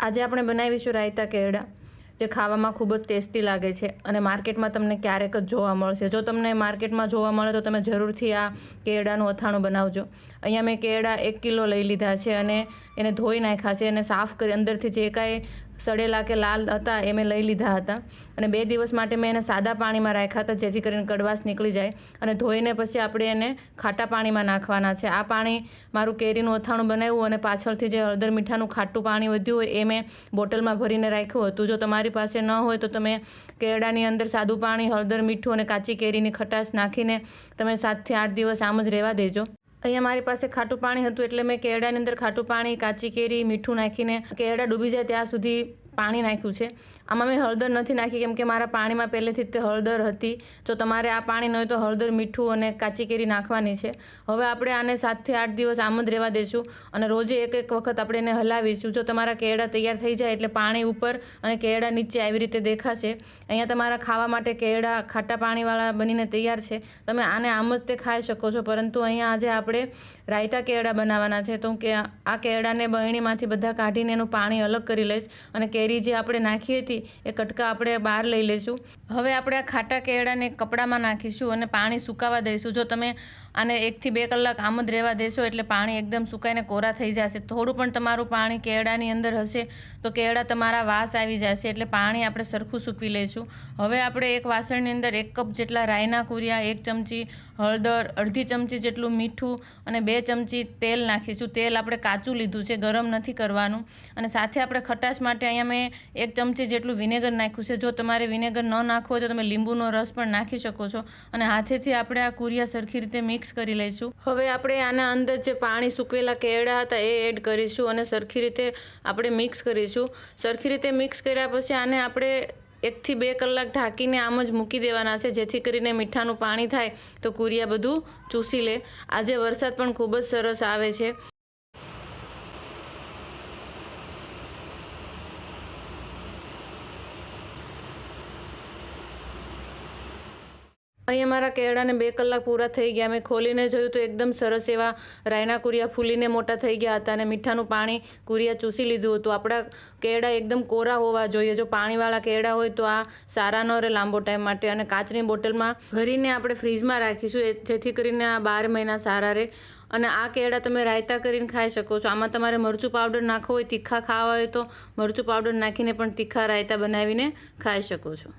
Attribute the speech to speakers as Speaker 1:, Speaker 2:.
Speaker 1: આજે આપણે બનાવીશું રાયતા કેળા, જે ખાવામાં ખૂબ જ ટેસ્ટી લાગે છે અને માર્કેટમાં તમને ક્યારેક જ જોવા મળશે. જો તમને માર્કેટમાં જોવા મળે તો તમે જરૂરથી આ કેળાનું અથાણું બનાવજો. અહીંયા મેં કેળા એક કિલો લઈ લીધા છે અને એને ધોઈ નાખ્યા છે અને સાફ કરી અંદરથી જે કાંઈ સડેલા કે લાલ હતા એ મેં લઈ લીધા હતા. અને બે દિવસ માટે મેં એને સાદા પાણીમાં રાખ્યા હતા, જેથી કરીને કડવાશ નીકળી જાય. અને ધોઈને પછી આપણે એને ખાટા પાણીમાં નાખવાના છે. આ પાણી મારું કેરીનું અથાણું બનાવ્યું અને પાછળથી જે હળદર મીઠાનું ખાટું પાણી વધ્યું હોય એ મેં બોટલમાં ભરીને રાખ્યું હતું. જો તમારી પાસે ન હોય તો તમે કેળાની અંદર સાદું પાણી, હળદર મીઠું અને કાચી કેરીની ખટાશ નાખીને તમે સાતથી આઠ દિવસ આમ જ રહેવા દેજો. અહીંયા મારી પાસે ખાટું પાણી હતું એટલે મેં કેળાની અંદર ખાટું પાણી, કાચી કેરી, મીઠું નાખીને કેળા ડૂબી જાય ત્યાં સુધી પાણી નાખ્યું છે. આમાં મેં હળદર નથી નાખી, કેમ કે મારા પાણીમાં પહેલેથી જ તે હળદર હતી. જો તમારે આ પાણી ન હોય તો હળદર મીઠું અને કાચી કેરી નાખવાની છે. હવે આપણે આને સાતથી આઠ દિવસ આમ જ રહેવા દઈશું અને રોજે એક એક વખત આપણે એને હલાવીશું. જો તમારા કેળા તૈયાર થઈ જાય એટલે પાણી ઉપર અને કેળા નીચે આવી રીતે દેખાશે. અહીંયા તમારા ખાવા માટે કેળા, ખાટા પાણીવાળા બનીને તૈયાર છે. તમે આને આમ જ તે ખાઈ શકો છો. પરંતુ અહીંયા આજે આપણે રાયતા કેળા બનાવવાના છે. તો કે આ કેળાને બહેણીમાંથી બધા કાઢીને એનું પાણી અલગ કરી લઈશ અને કેરી જે આપણે નાખી હતી, એ કટકા આપણે બહાર લઈ લઈશું હવે આપણે આ ખાટા કેળાને કપડામાં નાખીશું અને પાણી સુકાવા દઈશું. જો તમે આને એકથી બે કલાક આમ જ રહેવા દેશો, એટલે પાણી એકદમ સુકાઈને કોરા થઈ જશે. થોડું પણ તમારું પાણી કેળાની અંદર હશે, તો કેળા તમારા વાસ આવી જશે, એટલે પાણી આપણે સરખું સૂકવી લઈશું. હવે આપણે એક વાસણની અંદર એક કપ જેટલા રાયના કુરિયા, એક ચમચી હળદર, અડધી ચમચી જેટલું મીઠું અને બે ચમચી તેલ નાખીશું. તેલ આપણે કાચું લીધું છે, ગરમ નથી કરવાનું. અને સાથે આપણે ખટાશ માટે અહીંયા મેં એક ચમચી જેટલું વિનેગર નાખ્યું છે. જો તમારે વિનેગર ન નાખવો હોય તો તમે લીંબુનો રસ પણ નાખી શકો છો. અને હાથેથી આપણે આ કુરિયા સરખી રીતે મિક્સ કરી લઈશું. હવે આપણે આના અંદર જે પાણી સૂકવેલા કેળા હતા એ એડ કરીશું અને સરખી રીતે આપણે મિક્સ કરીશું. સરખી રીતે મિક્સ કર્યા પછી આને આપણે એકથી બે કલાક ઢાંકીને આમ જ મૂકી દેવાના છે. જેથી કરીને મીઠાનું પાણી થાય તો કુરિયા બધું ચૂસી લે. આજે વરસાદ પણ ખૂબ જ સરસ આવે છે. અહીંયા મારા કેળાને બે કલાક પૂરા થઈ ગયા. મેં ખોલીને જોયું તો એકદમ સરસ એવા રાયના કુરિયા ફૂલીને મોટા થઈ ગયા હતા અને મીઠાનું પાણી કુરિયા ચૂસી લીધું હતું. આપણા કેળા એકદમ કોરા હોવા જોઈએ. જો પાણીવાળા કેળા હોય તો આ સારા ન રહે લાંબો ટાઈમ માટે અને કાચની બોટલમાં ભરીને આપણે ફ્રીજમાં રાખીશું જેથી કરીને આ બાર મહિના સારા રહે. અને આ કેળા તમે રાયતા કરીને ખાઈ શકો છો. આમાં તમારે મરચું પાવડર નાખવો હોય, તીખા ખાવા હોય તો મરચું પાવડર નાખીને પણ તીખા રાયતા બનાવીને ખાઈ શકો છો.